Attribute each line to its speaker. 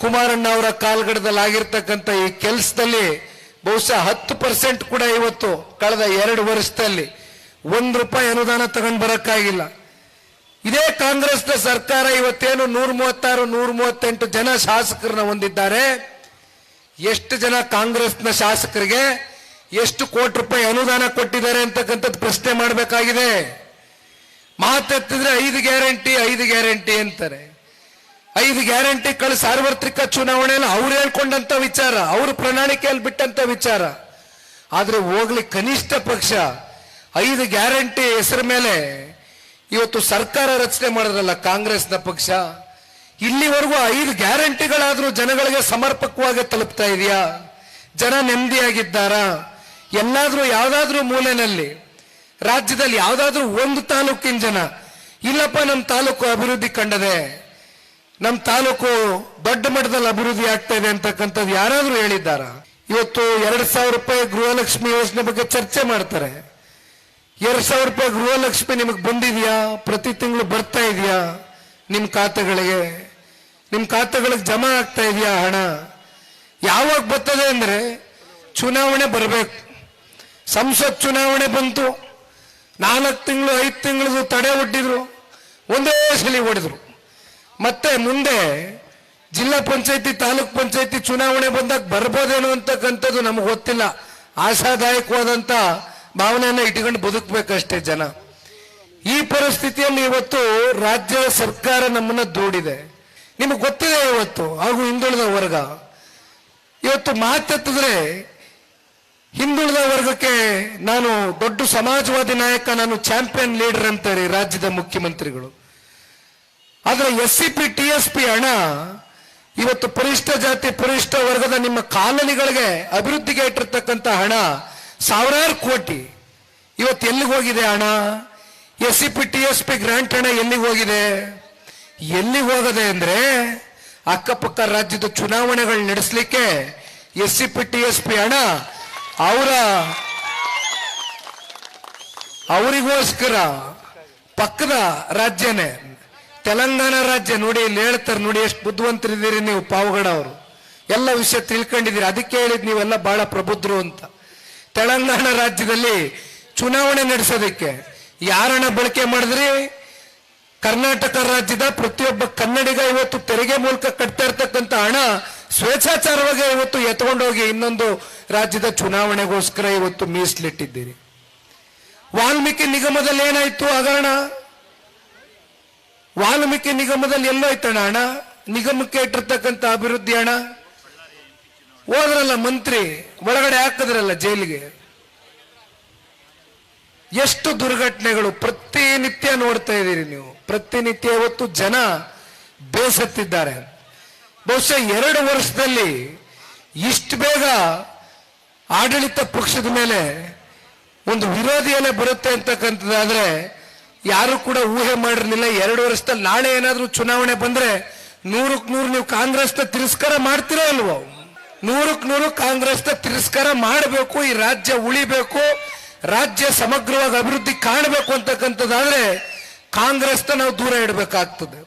Speaker 1: ಕುಮಾರಣ್ಣ ಅವರ ಕಾಲ್ಗಡದಲ್ಲಿ ಆಗಿರ್ತಕ್ಕಂಥ ಈ ಕೆಲಸದಲ್ಲಿ ಬಹುಶಃ ಹತ್ತು ಪರ್ಸೆಂಟ್ ಕೂಡ ಇವತ್ತು ಕಳೆದ ಎರಡು ವರ್ಷದಲ್ಲಿ ಒಂದು ರೂಪಾಯಿ ಅನುದಾನ ತಗೊಂಡು ಬರಕ್ಕಾಗಿಲ್ಲ. ಇದೇ ಕಾಂಗ್ರೆಸ್ನ ಸರ್ಕಾರ ಇವತ್ತೇನು ನೂರ ಮೂವತ್ತಾರು ನೂರ ಮೂವತ್ತೆಂಟು ಜನ ಶಾಸಕರನ್ನ ಹೊಂದಿದ್ದಾರೆ. ಎಷ್ಟು ಜನ ಕಾಂಗ್ರೆಸ್ನ ಶಾಸಕರಿಗೆ ಎಷ್ಟು ಕೋಟಿ ರೂಪಾಯಿ ಅನುದಾನ ಕೊಟ್ಟಿದ್ದಾರೆ ಅಂತಕ್ಕಂಥದ್ದು ಪ್ರಶ್ನೆ ಮಾಡಬೇಕಾಗಿದೆ. ಮಾತೆತ್ತಿದ್ರೆ ಐದು ಗ್ಯಾರಂಟಿ ಐದು ಗ್ಯಾರಂಟಿ ಅಂತಾರೆ. ಐದು ಗ್ಯಾರಂಟಿ ಕಳು ಸಾರ್ವತ್ರಿಕ ಚುನಾವಣೆಯಲ್ಲಿ ಅವ್ರು ಹೇಳ್ಕೊಂಡಂತ ವಿಚಾರ, ಅವ್ರ ಪ್ರಣಾಳಿಕೆಯಲ್ಲಿ ಬಿಟ್ಟಂತ ವಿಚಾರ. ಆದ್ರೆ ಹೋಗ್ಲಿ ಕನಿಷ್ಠ ಪಕ್ಷ, ಐದು ಗ್ಯಾರಂಟಿ ಹೆಸರ ಮೇಲೆ ಇವತ್ತು ಸರ್ಕಾರ ರಚನೆ ಮಾಡಿದ್ರಲ್ಲ ಕಾಂಗ್ರೆಸ್ನ ಪಕ್ಷ, ಇಲ್ಲಿವರೆಗೂ ಐದು ಗ್ಯಾರಂಟಿಗಳಾದ್ರೂ ಜನಗಳಿಗೆ ಸಮರ್ಪಕವಾಗಿ ತಲುಪ್ತಾ ಇದೆಯಾ? ಜನ ನೆಮ್ಮದಿಯಾಗಿದ್ದಾರಾ? ಎಲ್ಲಾದ್ರೂ ಯಾವ್ದಾದ್ರೂ ಮೂಲೆನಲ್ಲಿ, ರಾಜ್ಯದಲ್ಲಿ ಯಾವ್ದಾದ್ರೂ ಒಂದು ತಾಲೂಕಿನ ಜನ, ಇಲ್ಲಪ್ಪ ನಮ್ಮ ತಾಲೂಕು ಅಭಿವೃದ್ಧಿ ಕಂಡದೆ ನಮ್ಮ ತಾಲೂಕು ದೊಡ್ಡ ಮಟ್ಟದಲ್ಲಿ ಅಭಿವೃದ್ಧಿ ಆಗ್ತಾ ಇದೆ ಅಂತಕ್ಕಂಥದ್ದು ಯಾರಾದರೂ ಹೇಳಿದ್ದಾರ? ಇವತ್ತು ಎರಡು ಸಾವಿರ ರೂಪಾಯಿ ಗೃಹಲಕ್ಷ್ಮಿ ಯೋಜನೆ ಬಗ್ಗೆ ಚರ್ಚೆ ಮಾಡ್ತಾರೆ. ಎರಡು ಸಾವಿರ ರೂಪಾಯಿ ಗೃಹಲಕ್ಷ್ಮಿ ನಿಮಗೆ ಬಂದಿದೆಯಾ? ಪ್ರತಿ ತಿಂಗಳು ಬರ್ತಾ ಇದೆಯಾ? ನಿಮ್ಮ ಖಾತೆಗಳಿಗೆ? ನಿಮ್ಮ ಖಾತೆಗಳಿಗೆ ಜಮಾ ಆಗ್ತಾ ಇದೆಯಾ ಹಣ? ಯಾವಾಗ ಬರ್ತದೆ ಅಂದರೆ ಚುನಾವಣೆ ಬರಬೇಕು. ಸಂಸತ್ ಚುನಾವಣೆ ಬಂತು. ನಾಲ್ಕು ತಿಂಗಳು, ಐದು ತಿಂಗಳದು ತಡೆ ಒಡ್ಡಿದ್ರು. ಒಂದೇ ಸಲ ಹೊಡೆದ್ರು ಮತ್ತೆ ಮುಂದೆ ಜಿಲ್ಲಾ ಪಂಚಾಯತಿ, ತಾಲೂಕ್ ಪಂಚಾಯತಿ ಚುನಾವಣೆ ಬಂದಾಗ ಬರ್ಬೋದೇನೋ ಅಂತಕ್ಕಂಥದ್ದು ನಮಗೆ ಗೊತ್ತಿಲ್ಲ. ಆಶಾದಾಯಕವಾದಂತ ಭಾವನೆಯನ್ನ ಇಟ್ಕೊಂಡು ಬದುಕಬೇಕಷ್ಟೇ ಜನ. ಈ ಪರಿಸ್ಥಿತಿಯಲ್ಲಿ ಇವತ್ತು ರಾಜ್ಯ ಸರ್ಕಾರ ನಮ್ಮನ್ನ ದೂಡಿದೆ. ನಿಮಗೆ ಗೊತ್ತಿದೆ ಇವತ್ತು, ಹಾಗೂ ಹಿಂದುಳಿದ ವರ್ಗ. ಇವತ್ತು ಮಾತೆತ್ತಿದ್ರೆ ಹಿಂದುಳಿದ ವರ್ಗಕ್ಕೆ ನಾನು ದೊಡ್ಡ ಸಮಾಜವಾದಿ ನಾಯಕ, ನಾನು ಚಾಂಪಿಯನ್ ಲೀಡರ್ ಅಂತಾರೆ ರಾಜ್ಯದ ಮುಖ್ಯಮಂತ್ರಿಗಳು. ಆದ್ರೆ S C P, T S P ಹಣ ಇವತ್ತು ಪರಿಷ್ಠ ಜಾತಿ, ಪರಿಷ್ಠ ವರ್ಗದ ನಿಮ್ಮ ಕಾಲನಿಗಳಿಗೆ ಅಭಿವೃದ್ಧಿಗೆ ಇಟ್ಟಿರ್ತಕ್ಕಂಥ ಹಣ ಸಾವಿರಾರು ಕೋಟಿ. ಇವತ್ತು ಎಲ್ಲಿಗೆ ಹೋಗಿದೆ ಹಣ S C P, T S P grant ಹಣ ಎಲ್ಲಿಗೆ ಹೋಗಿದೆ? ಎಲ್ಲಿಗೆ ಹೋಗದೆ ಅಂದ್ರೆ ಅಕ್ಕಪಕ್ಕ ರಾಜ್ಯದ ಚುನಾವಣೆಗಳು ನಡೆಸಲಿಕ್ಕೆ S C P, T S P ಹಣ ಅವರ ಅವರಿಗೋಸ್ಕರ ಪಕ್ಕದ ರಾಜ್ಯನೇ ತೆಲಂಗಾಣ ರಾಜ್ಯ ನೋಡಿ, ಇಲ್ಲಿ ಹೇಳ್ತಾರೆ ನೋಡಿ, ಎಷ್ಟು ಬುದ್ಧಿವಂತರಿದ್ದೀರಿ ನೀವು, ಪಾವಗಡ ಅವರು. ಎಲ್ಲ ವಿಷಯ ತಿಳ್ಕೊಂಡಿದ್ದೀರಿ. ಅದಕ್ಕೆ ಹೇಳಿದ್ ನೀವೆಲ್ಲ ಬಹಳ ಪ್ರಬುದ್ಧರು ಅಂತ. ತೆಲಂಗಾಣ ರಾಜ್ಯದಲ್ಲಿ ಚುನಾವಣೆ ನಡೆಸೋದಕ್ಕೆ ಯಾರನ್ನ ಬಳಕೆ ಮಾಡಿದ್ರಿ? ಕರ್ನಾಟಕ ರಾಜ್ಯದ ಪ್ರತಿಯೊಬ್ಬ ಕನ್ನಡಿಗ ಇವತ್ತು ತೆರಿಗೆ ಮೂಲಕ ಕಟ್ತಾ ಇರ್ತಕ್ಕಂಥ ಹಣ ಸ್ವೇಚ್ಛಾಚಾರವಾಗಿ ಇವತ್ತು ಎತ್ಕೊಂಡೋಗಿ ಇನ್ನೊಂದು ರಾಜ್ಯದ ಚುನಾವಣೆಗೋಸ್ಕರ ಇವತ್ತು ಮೀಸಲಿಟ್ಟಿದ್ದೀರಿ. ವಾಲ್ಮೀಕಿ ನಿಗಮದಲ್ಲಿ ಏನಾಯ್ತು ಹಗರಣ? ವಾಲ್ಮೀಕಿ ನಿಗಮದಲ್ಲಿ ಎಲ್ಲೋಯ್ತಣ ಹಣ ನಿಗಮಕ್ಕೆ ಇಟ್ಟಿರ್ತಕ್ಕಂಥ ಅಭಿವೃದ್ಧಿ ಹಣ ಹೋದ್ರಲ್ಲ ಮಂತ್ರಿ, ಒಳಗಡೆ ಹಾಕಿದ್ರಲ್ಲ ಜೈಲಿಗೆ? ಎಷ್ಟು ದುರ್ಘಟನೆಗಳು ಪ್ರತಿನಿತ್ಯ ನೋಡ್ತಾ ಇದ್ದೀರಿ ನೀವು. ಪ್ರತಿನಿತ್ಯ ಇವತ್ತು ಜನ ಬೇಸತ್ತಿದ್ದಾರೆ. ಬಹುಶಃ ಎರಡು ವರ್ಷದಲ್ಲಿ ಇಷ್ಟು ಬೇಗ ಆಡಳಿತ ಪಕ್ಷದ ಮೇಲೆ ಒಂದು ವಿರೋಧಿಯಲ್ಲೇ ಬರುತ್ತೆ ಅಂತಕ್ಕಂಥದ್ದಾದ್ರೆ ಯಾರು ಕೂಡ ಊಹೆ ಮಾಡಿರ್ಲಿಲ್ಲ. ಎರಡು ವರ್ಷದಲ್ಲಿ ನಾಳೆ ಏನಾದರೂ ಚುನಾವಣೆ ಬಂದ್ರೆ ನೂರಕ್ ನೂರು ನೀವು ಕಾಂಗ್ರೆಸ್ನ ತಿರಸ್ಕಾರ ಮಾಡ್ತೀರೋ ಅಲ್ವೋ ನೂರಕ್ ನೂರು ಕಾಂಗ್ರೆಸ್ನ ತಿರಸ್ಕಾರ ಮಾಡಬೇಕು, ಈ ರಾಜ್ಯ ಉಳಿಬೇಕು, ರಾಜ್ಯ ಸಮಗ್ರವಾಗಿ ಅಭಿವೃದ್ಧಿ ಕಾಣಬೇಕು ಅಂತಕ್ಕಂಥದ್ದಾದ್ರೆ ಕಾಂಗ್ರೆಸ್ನ ನಾವು ದೂರ ಇಡಬೇಕಾಗ್ತದೆ.